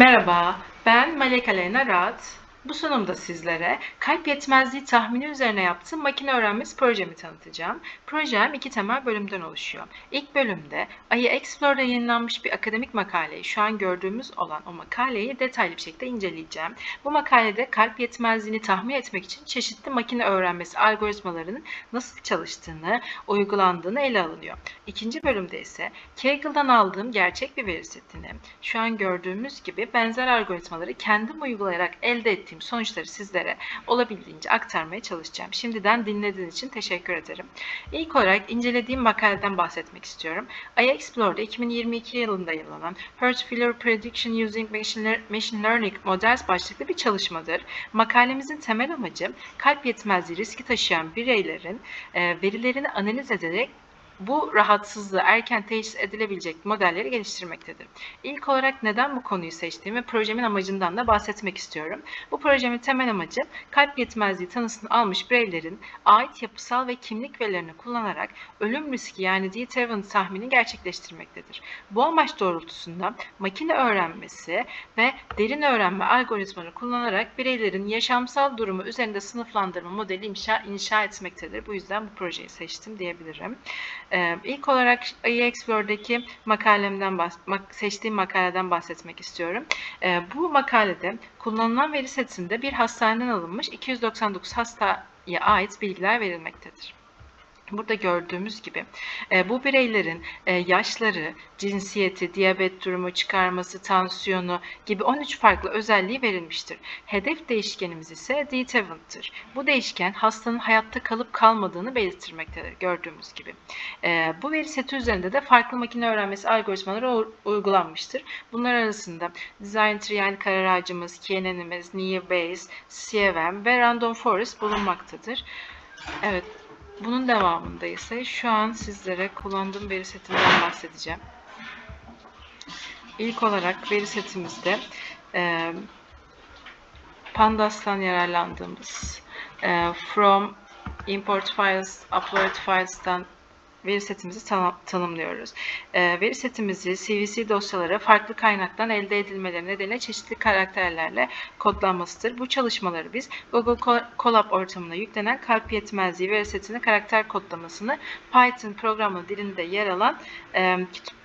Merhaba, ben Melek Aleyna Rahat. Bu sunumda sizlere kalp yetmezliği tahmini üzerine yaptığım makine öğrenmesi projemi tanıtacağım. Projem iki temel bölümden oluşuyor. İlk bölümde Ayı Explorer'da yayınlanmış bir akademik makaleyi, şu an gördüğümüz olan o makaleyi detaylı bir şekilde inceleyeceğim. Bu makalede kalp yetmezliğini tahmin etmek için çeşitli makine öğrenmesi algoritmalarının nasıl çalıştığını, uygulandığını ele alınıyor. İkinci bölümde ise Kaggle'dan aldığım gerçek bir veri setini, şu an gördüğümüz gibi benzer algoritmaları kendim uygulayarak elde ettiğim sonuçları sizlere olabildiğince aktarmaya çalışacağım. Şimdiden dinlediğiniz için teşekkür ederim. İlk olarak incelediğim makaleden bahsetmek istiyorum. iExplore'da 2022 yılında yayınlanan Failure Prediction Using Machine Machine Learning Models başlıklı bir çalışmadır. Makalemizin temel amacı kalp yetmezliği riski taşıyan bireylerin e, verilerini analiz ederek bu rahatsızlığı erken teşhis edilebilecek modelleri geliştirmektedir. İlk olarak neden bu konuyu seçtiğimi projemin amacından da bahsetmek istiyorum. Bu projemin temel amacı kalp yetmezliği tanısını almış bireylerin ait yapısal ve kimlik verilerini kullanarak ölüm riski yani death event tahmini gerçekleştirmektedir. Bu amaç doğrultusunda makine öğrenmesi ve derin öğrenme algoritmaları kullanarak bireylerin yaşamsal durumu üzerinde sınıflandırma modeli inşa, inşa etmektedir. Bu yüzden bu projeyi seçtim diyebilirim. Ee, ilk olarak iExplore'daki makalemden bahs- seçtiğim makaleden bahsetmek istiyorum. Ee, bu makalede kullanılan veri setinde bir hastaneden alınmış 299 hastaya ait bilgiler verilmektedir. Burada gördüğümüz gibi e, bu bireylerin e, yaşları, cinsiyeti, diyabet durumu, çıkarması, tansiyonu gibi 13 farklı özelliği verilmiştir. Hedef değişkenimiz ise D-Event'tır. Bu değişken hastanın hayatta kalıp kalmadığını belirtmektedir gördüğümüz gibi. E, bu veri seti üzerinde de farklı makine öğrenmesi algoritmaları uygulanmıştır. Bunlar arasında Design yani karar ağacımız, KNN'imiz, Naive Bayes, CVM ve Random Forest bulunmaktadır. Evet, bunun devamında ise şu an sizlere kullandığım veri setinden bahsedeceğim. İlk olarak veri setimizde e, Pandas'tan yararlandığımız e, From Import Files, Upload Files'tan veri setimizi tanı- tanımlıyoruz. E, veri setimizi CVC dosyalara farklı kaynaktan elde edilmeleri nedeniyle çeşitli karakterlerle kodlanmasıdır. Bu çalışmaları biz Google Co- Colab ortamına yüklenen kalp yetmezliği veri setinin karakter kodlamasını Python programı dilinde yer alan e,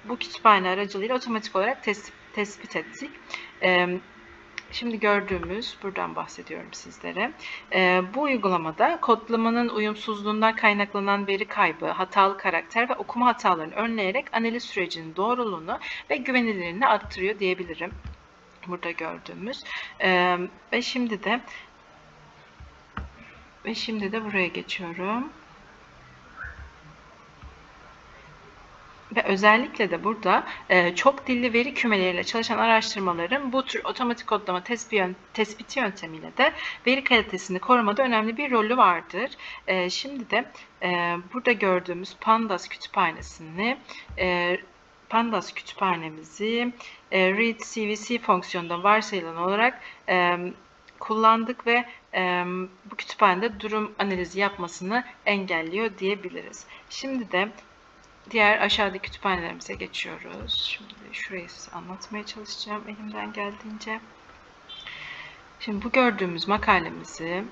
bu kütüphane aracılığıyla otomatik olarak tes- tespit ettik. E, Şimdi gördüğümüz, buradan bahsediyorum sizlere. Ee, bu uygulamada kodlamanın uyumsuzluğundan kaynaklanan veri kaybı, hatalı karakter ve okuma hatalarını önleyerek analiz sürecinin doğruluğunu ve güvenilirliğini arttırıyor diyebilirim. Burada gördüğümüz. Ee, ve şimdi de ve şimdi de buraya geçiyorum. Ve özellikle de burada e, çok dilli veri kümeleriyle çalışan araştırmaların bu tür otomatik kodlama tespiti yöntemiyle de veri kalitesini korumada önemli bir rolü vardır. E, şimdi de e, burada gördüğümüz Pandas kütüphanesini e, Pandas kütüphanemizi e, read CVC fonksiyonunda varsayılan olarak e, kullandık ve e, bu kütüphanede durum analizi yapmasını engelliyor diyebiliriz. Şimdi de diğer aşağıdaki kütüphanelerimize geçiyoruz. Şimdi şurayı size anlatmaya çalışacağım elimden geldiğince. Şimdi bu gördüğümüz makalemizi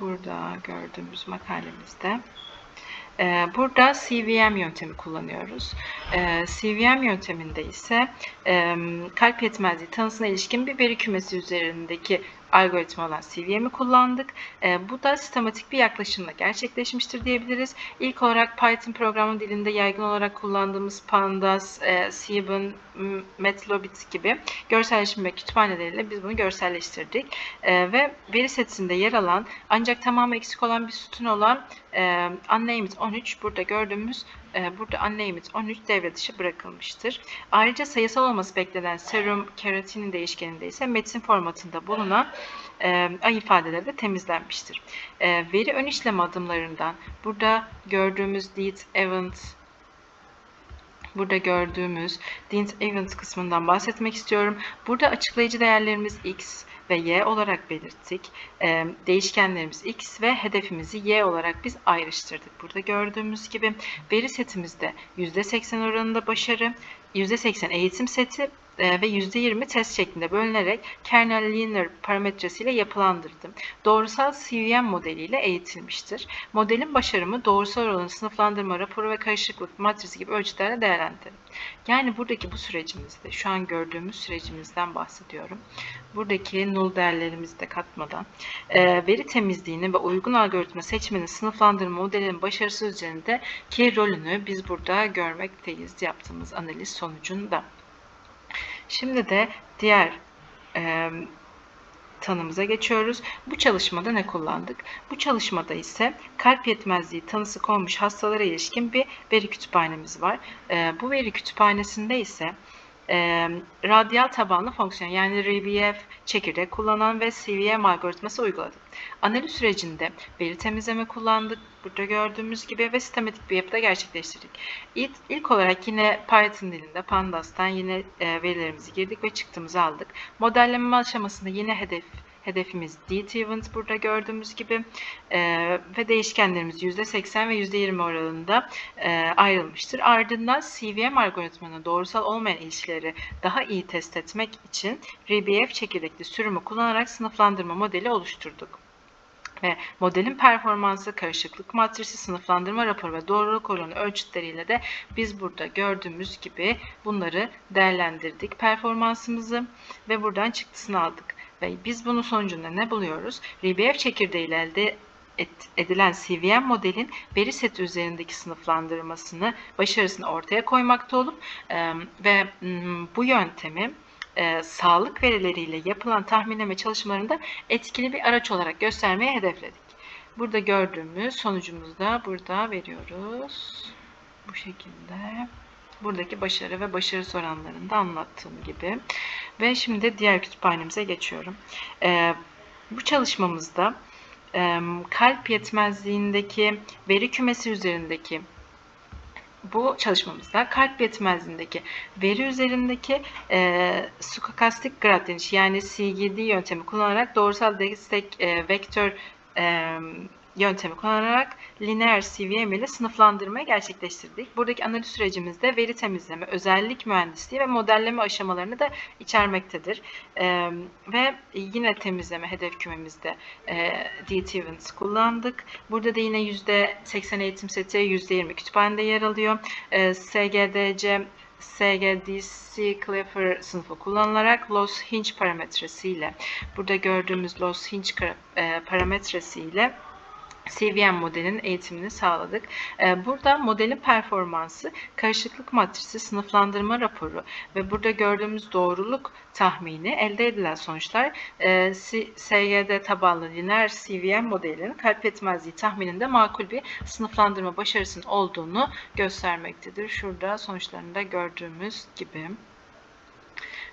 burada gördüğümüz makalemizde e, burada CVM yöntemi kullanıyoruz. E, CVM yönteminde ise e, kalp yetmezliği tanısına ilişkin bir veri kümesi üzerindeki algoritma olan CVM'i kullandık. E, bu da sistematik bir yaklaşımla gerçekleşmiştir diyebiliriz. İlk olarak Python programı dilinde yaygın olarak kullandığımız Pandas, e, Seaborn, M- Matplotlib gibi görselleştirme kütüphaneleriyle biz bunu görselleştirdik. E, ve veri setinde yer alan ancak tamamı eksik olan bir sütun olan e, Unnamed 13 burada gördüğümüz e, burada Unnamed 13 devre dışı bırakılmıştır. Ayrıca sayısal olması beklenen serum keratinin değişkeninde ise metin formatında bulunan e, ay ifadeleri de temizlenmiştir. E, veri ön işlem adımlarından burada gördüğümüz date event burada gördüğümüz dint event kısmından bahsetmek istiyorum. Burada açıklayıcı değerlerimiz x ve y olarak belirttik. Ee, değişkenlerimiz x ve hedefimizi y olarak biz ayrıştırdık. Burada gördüğümüz gibi veri setimizde %80 oranında başarı, %80 eğitim seti e, ve %20 test şeklinde bölünerek kernel linear parametresiyle yapılandırdım. Doğrusal CVM modeliyle eğitilmiştir. Modelin başarımı doğrusal oranı sınıflandırma raporu ve karışıklık matrisi gibi ölçütlerle değerlendirdim. Yani buradaki bu sürecimizde, şu an gördüğümüz sürecimizden bahsediyorum. Buradaki null değerlerimizi de katmadan e, veri temizliğini ve uygun algoritma seçmenin sınıflandırma modelinin başarısı üzerinde ki rolünü biz burada görmekteyiz yaptığımız analiz sonucunda. Şimdi de diğer e, tanımıza geçiyoruz. Bu çalışmada ne kullandık? Bu çalışmada ise kalp yetmezliği tanısı konmuş hastalara ilişkin bir veri kütüphanemiz var. E, bu veri kütüphanesinde ise e, radyal tabanlı fonksiyon yani RBF çekirdek kullanan ve CVM algoritması uyguladık. Analiz sürecinde veri temizleme kullandık. Burada gördüğümüz gibi ve sistematik bir yapıda gerçekleştirdik. İlk, ilk olarak yine Python dilinde Pandas'tan yine e, verilerimizi girdik ve çıktığımızı aldık. Modelleme aşamasında yine hedef Hedefimiz DT event burada gördüğümüz gibi e, ve değişkenlerimiz %80 ve %20 oranında e, ayrılmıştır. Ardından CVM algoritmanın doğrusal olmayan ilişkileri daha iyi test etmek için RBF çekirdekli sürümü kullanarak sınıflandırma modeli oluşturduk ve modelin performansı, karışıklık matrisi, sınıflandırma raporu ve doğruluk oranı ölçütleriyle de biz burada gördüğümüz gibi bunları değerlendirdik performansımızı ve buradan çıktısını aldık. Ve biz bunun sonucunda ne buluyoruz? RBF çekirdeğiyle elde edilen CVM modelin veri seti üzerindeki sınıflandırmasını, başarısını ortaya koymakta olup ve bu yöntemi sağlık verileriyle yapılan tahminleme çalışmalarında etkili bir araç olarak göstermeye hedefledik. Burada gördüğümüz sonucumuzu da burada veriyoruz. Bu şekilde. Buradaki başarı ve başarı oranlarını da anlattığım gibi. Ve şimdi diğer kütüphanemize geçiyorum. E, bu çalışmamızda e, kalp yetmezliğindeki veri kümesi üzerindeki bu çalışmamızda kalp yetmezliğindeki veri üzerindeki e, stokastik gradient yani CGD yöntemi kullanarak doğrusal destek e, vektör e, yöntemi kullanarak lineer CVM ile sınıflandırmayı gerçekleştirdik. Buradaki analiz sürecimizde veri temizleme, özellik mühendisliği ve modelleme aşamalarını da içermektedir. Ee, ve yine temizleme hedef kümemizde e, DT Events kullandık. Burada da yine %80 eğitim seti, %20 kütüphanede yer alıyor. Ee, SGDC SGDC Clever sınıfı kullanılarak loss hinge parametresiyle burada gördüğümüz loss hinge e, parametresiyle CVM modelin eğitimini sağladık. Ee, burada modelin performansı, karışıklık matrisi, sınıflandırma raporu ve burada gördüğümüz doğruluk tahmini elde edilen sonuçlar e, SGD tabanlı lineer CVM modelinin kalp yetmezliği tahmininde makul bir sınıflandırma başarısının olduğunu göstermektedir. Şurada sonuçlarını da gördüğümüz gibi.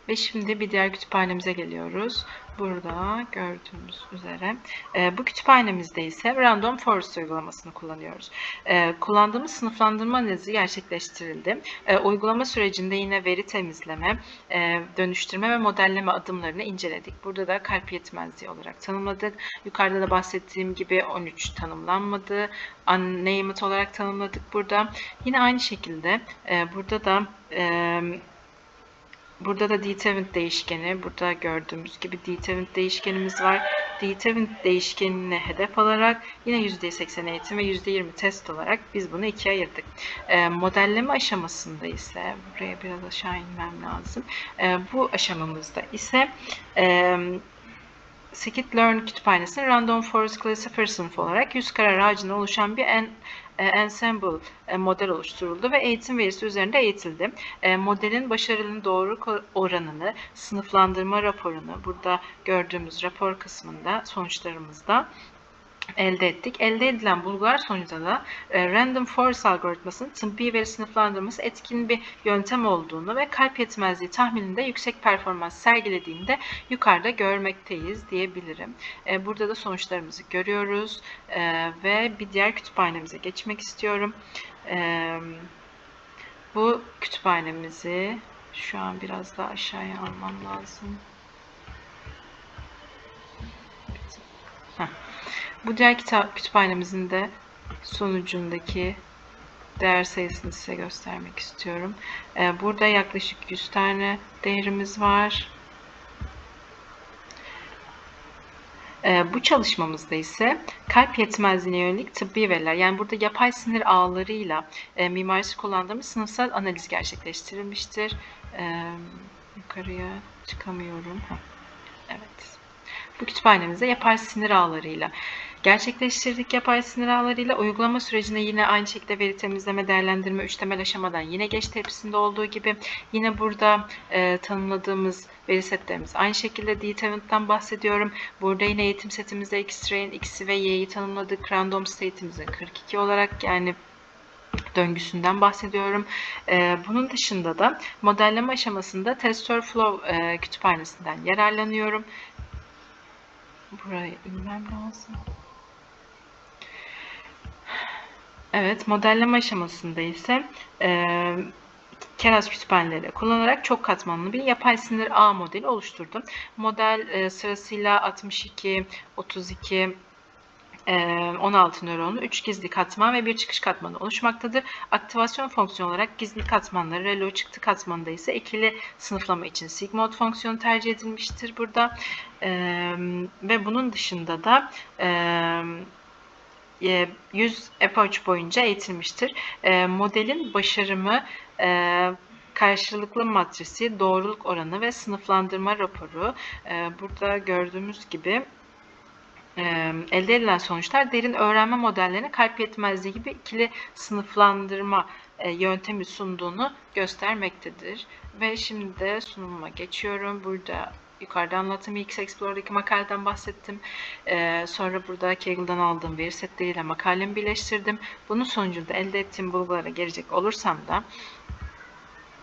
Ve şimdi bir diğer kütüphanemize geliyoruz. Burada gördüğümüz üzere. E, bu kütüphanemizde ise Random Forest uygulamasını kullanıyoruz. E, kullandığımız sınıflandırma analizi gerçekleştirildi. E, uygulama sürecinde yine veri temizleme, e, dönüştürme ve modelleme adımlarını inceledik. Burada da kalp yetmezliği olarak tanımladık. Yukarıda da bahsettiğim gibi 13 tanımlanmadı. Unnamed olarak tanımladık burada. Yine aynı şekilde e, burada da e, Burada da determinant değişkeni, burada gördüğümüz gibi determinant değişkenimiz var. Determinant değişkenini hedef alarak yine %80 eğitim ve %20 test olarak biz bunu ikiye ayırdık. E, modelleme aşamasında ise, buraya biraz aşağı inmem lazım. E, bu aşamamızda ise e, Scikit-Learn kütüphanesinin Random Forest Classifier sınıfı olarak 100 karar ağacından oluşan bir en ensemble e, model oluşturuldu ve eğitim verisi üzerinde eğitildi. E, modelin başarının doğru oranını, sınıflandırma raporunu burada gördüğümüz rapor kısmında sonuçlarımızda elde ettik. Elde edilen bulgular sonucunda da e, Random Forest algoritmasının tıbbi veri sınıflandırması etkin bir yöntem olduğunu ve kalp yetmezliği tahmininde yüksek performans sergilediğini de yukarıda görmekteyiz diyebilirim. E, burada da sonuçlarımızı görüyoruz e, ve bir diğer kütüphanemize geçmek istiyorum. E, bu kütüphanemizi şu an biraz daha aşağıya almam lazım. Heh. Bu diğer kitap kütüphanemizin de sonucundaki değer sayısını size göstermek istiyorum. Ee, burada yaklaşık 100 tane değerimiz var. Ee, bu çalışmamızda ise kalp yetmezliğine yönelik tıbbi veriler, yani burada yapay sinir ağlarıyla e, mimarisi kullandığımız sınıfsal analiz gerçekleştirilmiştir. Ee, yukarıya çıkamıyorum. Evet. Bu kütüphanemizde yapay sinir ağlarıyla gerçekleştirdik. Yapay sinir ağlarıyla uygulama sürecine yine aynı şekilde veri temizleme, değerlendirme, üç temel aşamadan yine geçti hepsinde olduğu gibi. Yine burada e, tanımladığımız veri setlerimiz aynı şekilde Detavant'tan bahsediyorum. Burada yine eğitim setimizde X-Train, X'i ve Y'yi tanımladık. Random state'imizin 42 olarak yani döngüsünden bahsediyorum. Ee, bunun dışında da modelleme aşamasında TensorFlow e, kütüphanesinden yararlanıyorum. Buraya inmem lazım. Evet, modelleme aşamasında ise e, Keras kütüphaneleri kullanarak çok katmanlı bir yapay sinir ağ modeli oluşturdum. Model e, sırasıyla 62, 32, 16 nöronlu 3 gizli katman ve bir çıkış katmanı oluşmaktadır. Aktivasyon fonksiyonu olarak gizli katmanları, relo çıktı katmanında ise ikili sınıflama için sigmod fonksiyonu tercih edilmiştir burada. Ve bunun dışında da 100 approach boyunca eğitilmiştir. Modelin başarımı karşılıklı matrisi, doğruluk oranı ve sınıflandırma raporu burada gördüğümüz gibi elde edilen sonuçlar derin öğrenme modellerine kalp yetmezliği gibi ikili sınıflandırma yöntemi sunduğunu göstermektedir. Ve şimdi de sunumuma geçiyorum. Burada yukarıda anlattığım X Explorer'daki makaleden bahsettim. sonra burada Kaggle'dan aldığım veri setleriyle makalemi birleştirdim. Bunun sonucunda elde ettiğim bulgulara gelecek olursam da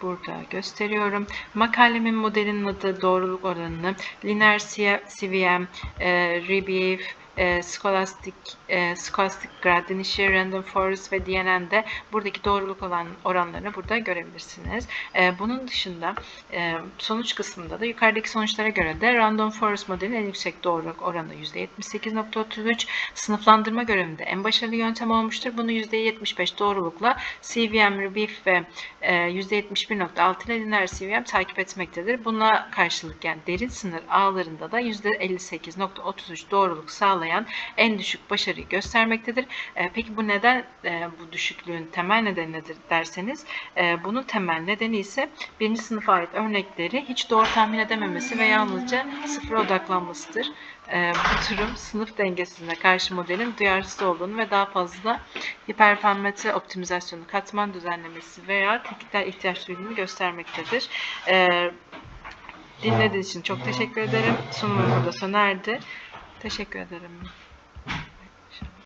burada gösteriyorum. Makalemin modelinin adı doğruluk oranını linear CVM, e, Rebbeef, e, Scholastic, e, Scholastic Gradient Random Forest ve DNN'de buradaki doğruluk olan oranlarını burada görebilirsiniz. E, bunun dışında e, sonuç kısmında da yukarıdaki sonuçlara göre de Random Forest modelinin en yüksek doğruluk oranı %78.33. Sınıflandırma görevinde en başarılı yöntem olmuştur. Bunu %75 doğrulukla CVM, Rebbeef ve e, %71.6 ile linear CVM takip etmektedir. Buna karşılık yani derin sınır ağlarında da %58.33 doğruluk sağlayan en düşük başarıyı göstermektedir. E, peki bu neden e, bu düşüklüğün temel nedeni nedir derseniz e, bunun temel nedeni ise birinci sınıfa ait örnekleri hiç doğru tahmin edememesi ve yalnızca sıfıra odaklanmasıdır. E, bu durum sınıf dengesine karşı modelin duyarsız olduğunu ve daha fazla hiperparametre optimizasyonu, katman düzenlemesi veya teknikler ihtiyaç duyduğunu göstermektedir. E, dinlediğiniz için çok teşekkür ederim. Sunumum burada sona erdi. Teşekkür ederim.